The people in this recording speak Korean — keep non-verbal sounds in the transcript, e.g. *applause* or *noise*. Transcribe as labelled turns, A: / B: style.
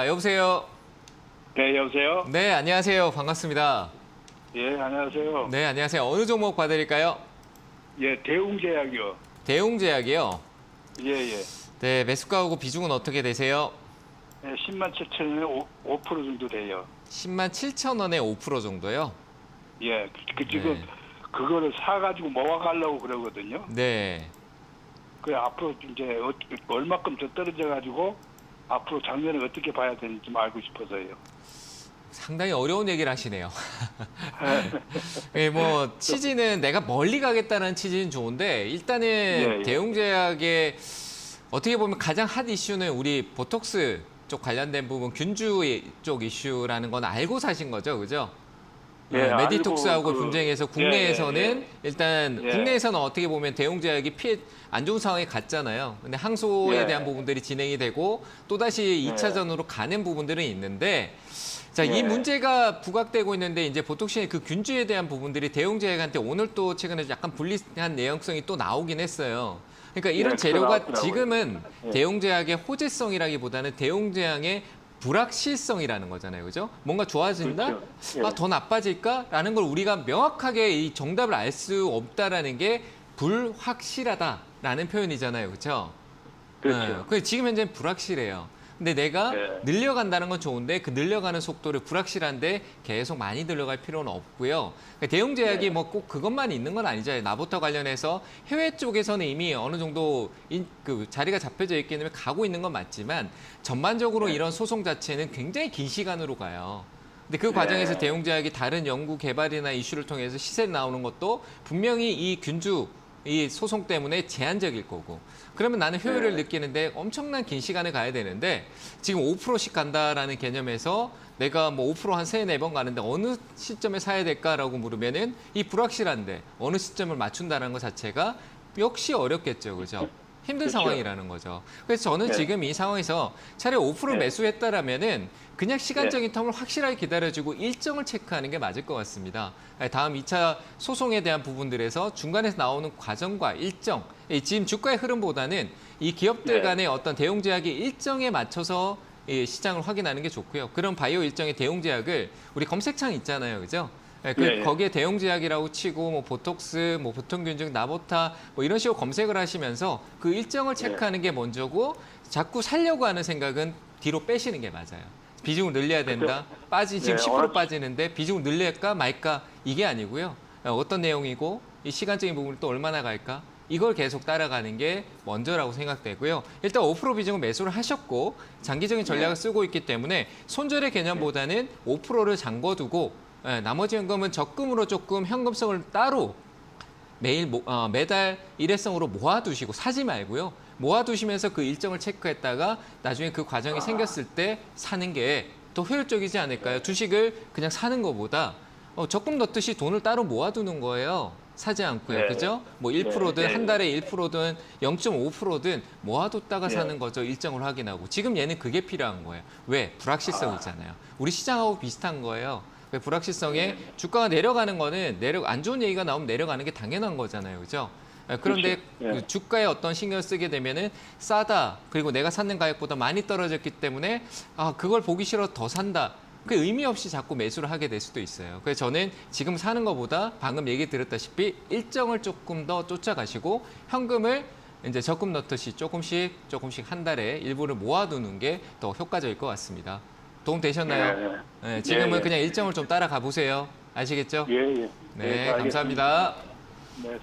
A: 아, 여보세요.
B: 네, 여보세요?
A: 네, 안녕하세요. 반갑습니다.
B: 예, 안녕하세요.
A: 네, 안녕하세요. 어느 종목 봐드릴까요?
B: 예, 대웅제약이요.
A: 대웅제약이요.
B: 예, 예.
A: 네, 매수가하고 비중은 어떻게 되세요?
B: 예 10만 7천 원에 5, 5% 정도 돼요.
A: 10만 7천 원에 5% 정도요.
B: 예, 그, 그 지금
A: 네.
B: 그거를 사가지고 모아가려고 그러거든요.
A: 네.
B: 그 앞으로 이제 어, 얼마큼 더 떨어져가지고 앞으로 작년에 어떻게 봐야 되는지 좀 알고 싶어서요.
A: 상당히 어려운 얘기를 하시네요. *laughs* 예, 뭐 취지는 내가 멀리 가겠다는 취지는 좋은데 일단은
B: 예, 예.
A: 대웅제약의 어떻게 보면 가장 핫 이슈는 우리 보톡스 쪽 관련된 부분 균주 쪽 이슈라는 건 알고 사신 거죠, 그죠?
B: 예,
A: 어, 메디톡스하고
B: 그-
A: 분쟁해서
B: 예,
A: 국내에서는
B: 예, 예.
A: 일단
B: 예.
A: 국내에서는 어떻게 보면 대웅제약이 피해 안 좋은 상황에 갔잖아요. 근데 항소에
B: 예.
A: 대한 부분들이 진행이 되고 또다시
B: 예.
A: 2차전으로 가는 부분들은 있는데 자, 이
B: 예.
A: 문제가 부각되고 있는데 이제 보톡신의 그 균주에 대한 부분들이 대웅제약한테 오늘 또 최근에 약간 불리한 내용성이 또 나오긴 했어요. 그러니까 이런
B: 예, 그거
A: 재료가. 지금은
B: 예.
A: 대웅제약의 호재성이라기보다는 대웅제약의 불확실성이라는 거잖아요. 그죠? 뭔가 좋아진다?
B: 그렇죠. 예.
A: 아, 더 나빠질까?라는 걸 우리가 명확하게 이 정답을 알 수 없다라는 게 불확실하다라는 표현이잖아요. 그렇죠?
B: 그렇죠.
A: 그 지금 현재는 불확실해요. 근데 내가
B: 네.
A: 늘려간다는 건 좋은데 그 늘려가는 속도를 불확실한데 계속 많이 늘려갈 필요는 없고요. 그러니까 대웅제약이
B: 네.
A: 뭐꼭 그것만 있는 건 아니잖아요. 나부터 관련해서 해외 쪽에서는 이미 어느 정도 인- 그 자리가 잡혀져 있기 때문에 가고 있는 건 맞지만 전반적으로
B: 네.
A: 이런 소송 자체는 굉장히 긴 시간으로 가요. 근데 그
B: 네.
A: 과정에서 대웅제약이 다른 연구 개발이나 이슈를 통해서 시세를 나오는 것도 분명히 이 균주 이 소송 때문에 제한적일 거고 그러면 나는 효율을
B: 네.
A: 느끼는데 엄청난 긴 시간을 가야 되는데 지금 5%씩 간다라는 개념에서 내가 뭐 5%한 세 네 번 가는데 어느 시점에 사야 될까라고 물으면은 이 불확실한데 어느 시점을 맞춘다는 것 자체가 역시 어렵겠죠. 그죠? 힘든
B: 그렇죠.
A: 상황이라는 거죠. 그래서 저는
B: 네.
A: 지금 이 상황에서 차라리 5%
B: 네.
A: 매수했다라면은 그냥 시간적인 텀을 확실하게 기다려주고 일정을 체크하는 게 맞을 것 같습니다. 다음 2차 소송에 대한 부분들에서 중간에서 나오는 과정과 일정, 이 지금 주가의 흐름보다는 이 기업들
B: 네.
A: 간의 어떤 대웅제약의 일정에 맞춰서 이 시장을 확인하는 게 좋고요. 그런 바이오 일정의 대웅제약을 우리 검색창 있잖아요, 그죠? 예, 그
B: 예, 예.
A: 거기에 대웅제약이라고 치고 뭐 보톡스, 뭐 보통균증, 나보타 뭐 이런 식으로 검색을 하시면서 그 일정을
B: 네.
A: 체크하는 게 먼저고 자꾸 살려고 하는 생각은 뒤로 빼시는 게 맞아요. 비중을 늘려야 된다. 빠지 지금
B: 네,
A: 10%
B: 어느-
A: 빠지는데 비중을 늘릴까 말까 이게 아니고요. 어, 어떤 내용이고 이 시간적인 부분을 또 얼마나 갈까 이걸 계속 따라가는 게 먼저라고 생각되고요. 일단 5% 비중은 매수를 하셨고 장기적인 전략을
B: 네.
A: 쓰고 있기 때문에 손절의 개념보다는 5%를 잠궈두고 예, 나머지 현금은 적금으로 조금 현금성을 따로 매일 모- 어, 매달 일회성으로 모아두시고 사지 말고요. 모아두시면서 그 일정을 체크했다가 나중에 그 과정이 생겼을 때 사는 게 더 효율적이지 않을까요? 주식을 그냥 사는 것보다 어, 적금 넣듯이 돈을 따로 모아두는 거예요. 사지 않고요.
B: 네.
A: 그죠? 뭐 1%든
B: 네.
A: 한 달에 1%든 0.5%든 모아뒀다가
B: 네.
A: 사는 거죠. 일정을 확인하고. 지금 얘는 그게 필요한 거예요. 왜? 불확실성 있잖아요. 우리 시장하고 비슷한 거예요. 왜 불확실성에 주가가 내려가는 거는 내려 안 좋은 얘기가 나오면 내려가는 게 당연한 거잖아요. 그죠? 예, 그런데
B: 그렇죠. 예.
A: 그 주가에 어떤 신경을 쓰게 되면은 싸다. 그리고 내가 샀는 가격보다 많이 떨어졌기 때문에 아, 그걸 보기 싫어 더 산다. 그 의미 없이 자꾸 매수를 하게 될 수도 있어요. 그래서 저는 지금 사는 것보다 방금 얘기 드렸다시피 일정을 조금 더 쫓아가시고 현금을 이제 적금 넣듯이 조금씩 조금씩 한 달에 일부를 모아두는 게 더 효과적일 것 같습니다. 도움 되셨나요?
B: 예,
A: 네, 지금은
B: 예, 예.
A: 그냥 일정을 좀 따라가 보세요. 아시겠죠?
B: 예, 예.
A: 네,
B: 알겠습니다.
A: 감사합니다.
B: 네.